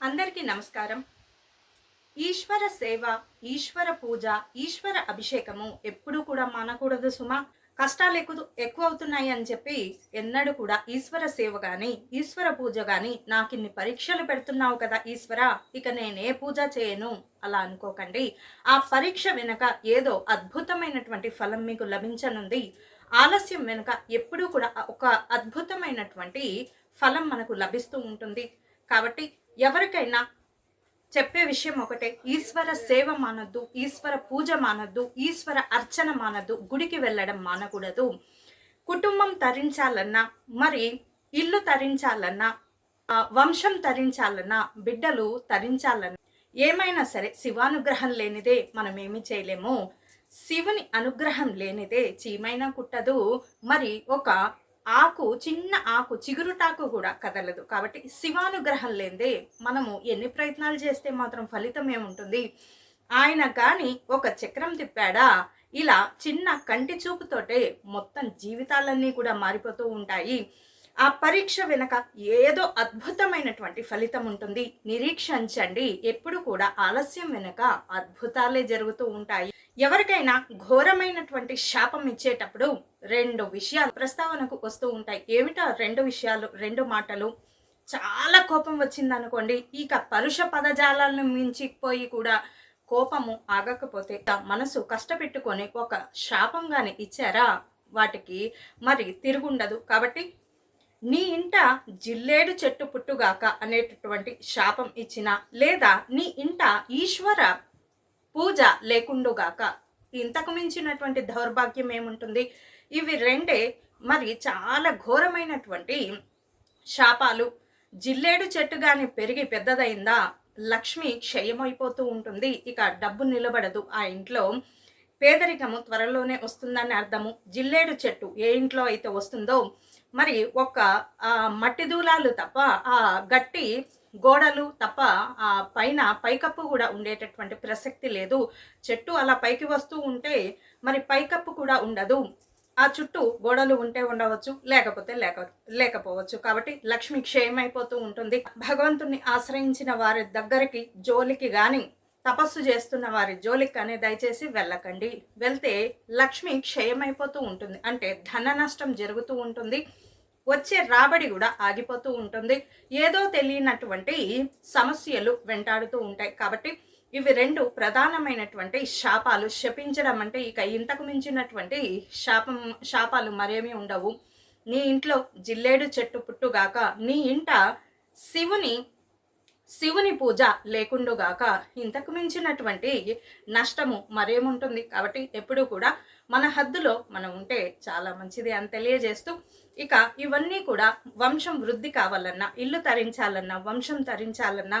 అందరికీ నమస్కారం. ఈశ్వర సేవ ఈశ్వర పూజ ఈశ్వర అభిషేకము ఎప్పుడూ కూడా మానకూడదు సుమా. కష్టాలు ఎక్కువ ఎక్కువ అవుతున్నాయి అని చెప్పి ఎన్నడూ కూడా ఈశ్వర సేవ కానీ ఈశ్వర పూజ కానీ నాకు ఇన్ని పరీక్షలు పెడుతున్నావు కదా ఈశ్వర ఇక నేనే పూజ చేయను అలా అనుకోకండి. ఆ పరీక్ష వెనుక ఏదో అద్భుతమైనటువంటి ఫలం మీకు లభించనుంది. ఆలస్యం వెనుక ఎప్పుడూ కూడా ఒక అద్భుతమైనటువంటి ఫలం మనకు లభిస్తూ ఉంటుంది. కాబట్టి ఎవరికైనా చెప్పే విషయం ఒకటే ఈశ్వర సేవ మానద్దు ఈశ్వర పూజ మానద్దు ఈశ్వర అర్చన మానద్దు గుడికి వెళ్ళడం మానకూడదు. కుటుంబం తరించాలన్నా మరి ఇల్లు తరించాలన్నా వంశం తరించాలన్నా బిడ్డలు తరించాలన్నా ఏమైనా సరే శివానుగ్రహం లేనిదే మనం ఏమి చేయలేము. శివుని అనుగ్రహం లేనిదే చీమైనా కుట్టదు. మరి ఒక ఆకు చిన్న ఆకు చిగురుటాకు కూడా కదలదు. కాబట్టి శివానుగ్రహం లేదే మనము ఎన్ని ప్రయత్నాలు చేస్తే మాత్రం ఫలితం ఏముంటుంది? ఆయన కానీ ఒక చక్రం తిప్పాడా? ఇలా చిన్న కంటి చూపుతోటే మొత్తం జీవితాలన్నీ కూడా మారిపోతూ ఉంటాయి. ఆ పరీక్ష వెనక ఏదో అద్భుతమైనటువంటి ఫలితం ఉంటుంది. నిరీక్షించండి. ఎప్పుడు కూడా ఆలస్యం వెనక అద్భుతాలే జరుగుతూ ఉంటాయి. ఎవరికైనా ఘోరమైనటువంటి శాపం ఇచ్చేటప్పుడు రెండు విషయాలు ప్రస్తావనకు వస్తూ ఉంటాయి. ఏమిటో? రెండు విషయాలు రెండు మాటలు. చాలా కోపం వచ్చింది అనుకోండి ఇక పరుష పదజాలను మించిపోయి కూడా కోపము ఆగకపోతే ఆ మనసు కష్టపెట్టుకొని ఒక శాపంగానే ఇచ్చారా? వాటికి మరి తిరుగుండదు. కాబట్టి నీ ఇంట జిల్లేడు చెట్టు పుట్టుగాక అనేటటువంటి శాపం ఇచ్చిన లేదా నీ ఇంట ఈశ్వర పూజ లేకుండుగాక ఇంతకు మించినటువంటి దౌర్భాగ్యం ఏముంటుంది? ఇవి రెండే మరి చాలా ఘోరమైనటువంటి శాపాలు. జిల్లేడు చెట్టు కానీ పెరిగి పెద్దదైందా? లక్ష్మి క్షయమైపోతూ ఉంటుంది. ఇక డబ్బు నిలబడదు ఆ ఇంట్లో. పేదరికము త్వరలోనే వస్తుందని అర్థము. జిల్లేడు చెట్టు ఏ ఇంట్లో అయితే వస్తుందో మరి ఒక ఆ, మట్టి దూలాలు తప్ప ఆ గట్టి గోడలు తప్ప ఆ పైన పైకప్పు కూడా ఉండేటటువంటి ప్రసక్తి లేదు. చెట్టు అలా పైకి వస్తూ ఉంటే మరి పైకప్పు కూడా ఉండదు. ఆ చుట్టూ గోడలు ఉంటే ఉండవచ్చు లేకపోతే లేక లేకపోవచ్చు. కాబట్టి లక్ష్మి క్షయమైపోతూ ఉంటుంది. భగవంతుణ్ణి ఆశ్రయించిన వారి దగ్గరికి జోలికి కానీ తపస్సు చేస్తున్న వారి జోలికి కానీ దయచేసి వెళ్ళకండి. వెళ్తే లక్ష్మి క్షయమైపోతూ ఉంటుంది. అంటే ధన నష్టం జరుగుతూ ఉంటుంది. వచ్చే రాబడి కూడా ఆగిపోతూ ఉంటుంది. ఏదో తెలియనటువంటి సమస్యలు వెంటాడుతూ ఉంటాయి. కాబట్టి ఇవి రెండు ప్రధానమైనటువంటి శాపాలు. శపించడం అంటే ఇక ఇంతకు మించినటువంటి శాపం శాపాలు మరేమీ ఉండవు. నీ ఇంట్లో జిల్లేడు చెట్టు పుట్టుగాక నీ ఇంట శివుని శివుని పూజ లేకుండుగాక ఇంతకు మించినటువంటి నష్టము మరేముంటుంది? కాబట్టి ఎప్పుడూ కూడా మన హద్దులో మనం ఉంటే చాలా మంచిది అని తెలియజేస్తూ ఇక ఇవన్నీ కూడా వంశం వృద్ధి కావాలన్నా ఇల్లు తరించాలన్నా వంశం తరించాలన్నా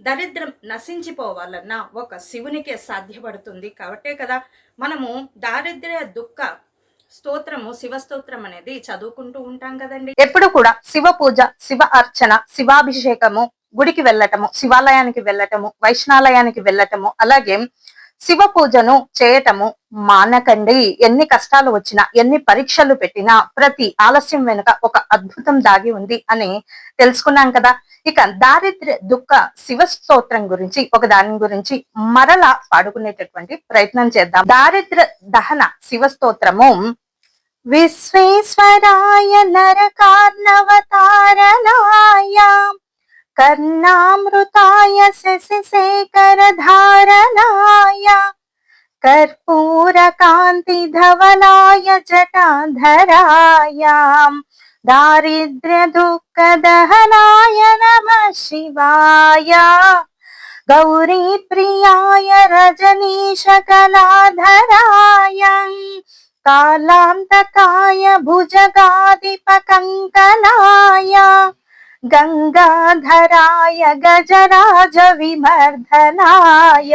దరిద్రం నశించిపోవాలన్నా ఒక శివునికే సాధ్యపడుతుంది. కాబట్టే కదా మనము దారిద్ర్య దుఃఖ స్తోత్రము శివస్తోత్రం అనేది చదువుకుంటూ ఉంటాం కదండి. ఎప్పుడు కూడా శివ పూజ శివ అర్చన శివాభిషేకము గుడికి వెళ్ళటము శివాలయానికి వెళ్ళటము వైష్ణాలయానికి వెళ్ళటము అలాగే శివ పూజను చేయటము మానకండి. ఎన్ని కష్టాలు వచ్చినా ఎన్ని పరీక్షలు పెట్టినా ప్రతి ఆలస్యం వెనుక ఒక అద్భుతం దాగి ఉంది అని తెలుసుకున్నాం కదా. ఇక దారిద్ర్య దుఃఖ శివ స్తోత్రం గురించి ఒక దాని గురించి మరలా పాడుకునేటటువంటి ప్రయత్నం చేద్దాం. దారిద్ర దహన శివ స్తోత్రము విశ్వేశ్వరాయ నరకార్ణవతారణాయ कर्णामृताय शशिशेखरधारणाय कर्पूरकान्तिधवलाय जटाधरायाम् दारिद्र्यदुःखदहनाय नमः शिवाय गौरीप्रियाय रजनीशकलाधराय कालान्तकाय भुजगाधिपकङ्कलाय गङ्गाधराय विमर्दनाय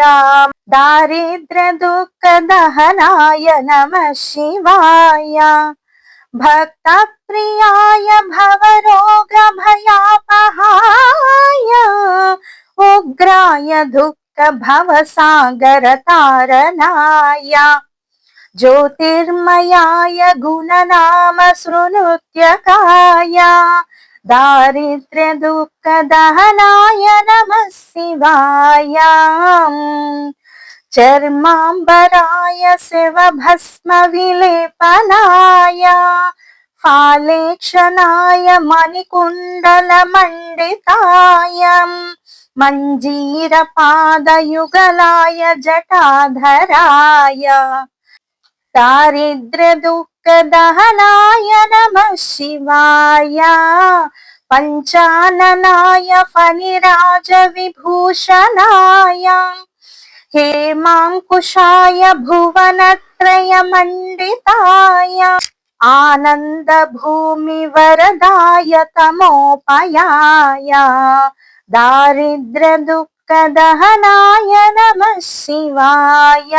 दारिद्र्यदुःखदहनाय नमः शिवाय। भक्तप्रियाय भवरोगभयापहाय। उग्राय दुःखभवसागरतारणाय ज्योतिर्मयाय गुणनाम शृणुत्यकाय दारिद्र्य दुःख दहनाय नमः शिवाय चर्माम्बराय शिवभस्म विलेपनाय फालेक्षणाय मणिकुण्डलमण्डिताय मञ्जीरपादयुगलाय जटाधराय दारिद्र्यदुःखदहनाय नमः शिवाय पञ्चाननाय फणिराजविभूषणाय हेमाङ्कुशाय भुवनत्रयमण्डिताय आनन्दभूमिवरदाय तमोपयाय दारिद्र्यदुःखदहनाय नमः शिवाय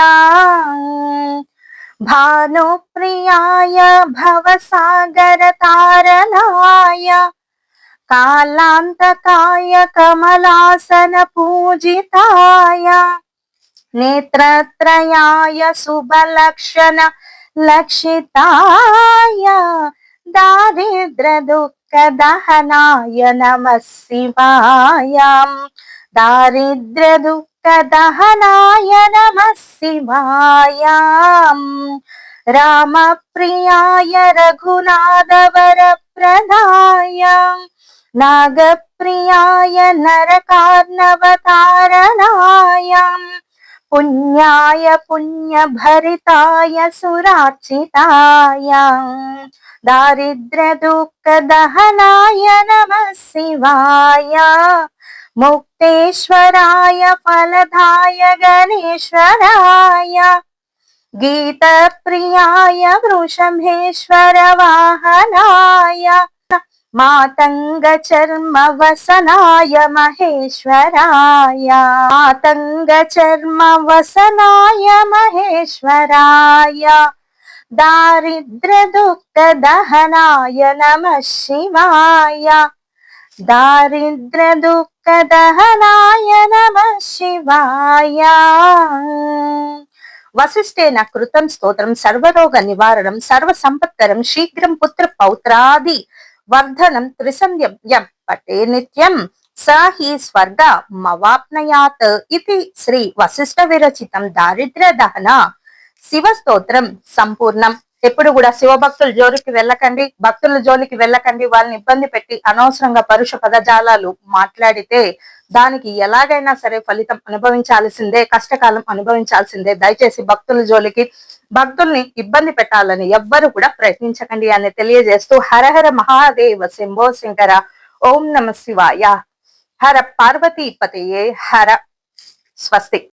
भानुप्रियाय भवसागरतारणाय कालान्तकाय कमलासनपूजिताय नेत्रत्रयाय शुभलक्षण लक्षिताय दारिद्र्यदुःखदहनाय नमः शिवाय दारिद्र्यदुःखदहनाय नमः शिवाय रामप्रियाय रघुनाथवरप्रदाय नागप्रियाय नरकार्णवतारणाय पुण्याय पुण्यभरिताय सुरार्चिताय दारिद्र्यदुःखदहनाय नमः शिवाय मुक्तेश्वराय फलदाय गणेश्वराय गीतप्रियाय वृषभेश्वरवाहनाय मातङ्गचर्मवसनाय महेश्वराय मातङ्गचर्मवसनाय महेश्वराय दारिद्र्यदुःखदहनाय नमः शिवाय దహనాయ నమ శివాయ. వశిష్ఠేన కృతం స్తోత్రం సర్వరోగ నివారణం సర్వ సంపత్కరం శీఘ్రం పుత్ర పౌత్రాది వర్ధనం త్రిసంధ్యం పటే నిత్యం స హి స్వర్గ మవాప్నయాత్ ఇది శ్రీ వశిష్ఠ విరచితం దారిద్ర్య దహన. శివ స్తోత్రం సంపూర్ణం. ఎప్పుడు కూడా శివభక్తుల జోలికి వెళ్ళకండి. భక్తుల జోలికి వెళ్ళకండి. వాళ్ళని ఇబ్బంది పెట్టి అనవసరంగా పరుష పదజాలాలు మాట్లాడితే దానికి ఎలాగైనా సరే ఫలితం అనుభవించాల్సిందే కష్టకాలం అనుభవించాల్సిందే. దయచేసి భక్తుల జోలికి భక్తుల్ని ఇబ్బంది పెట్టాలని ఎవ్వరు కూడా ప్రయత్నించకండి అని తెలియజేస్తూ హరహర మహాదేవ శంభో శంకర ఓం నమ శివాయ. హర పార్వతీ పతయే. హర. స్వస్తి.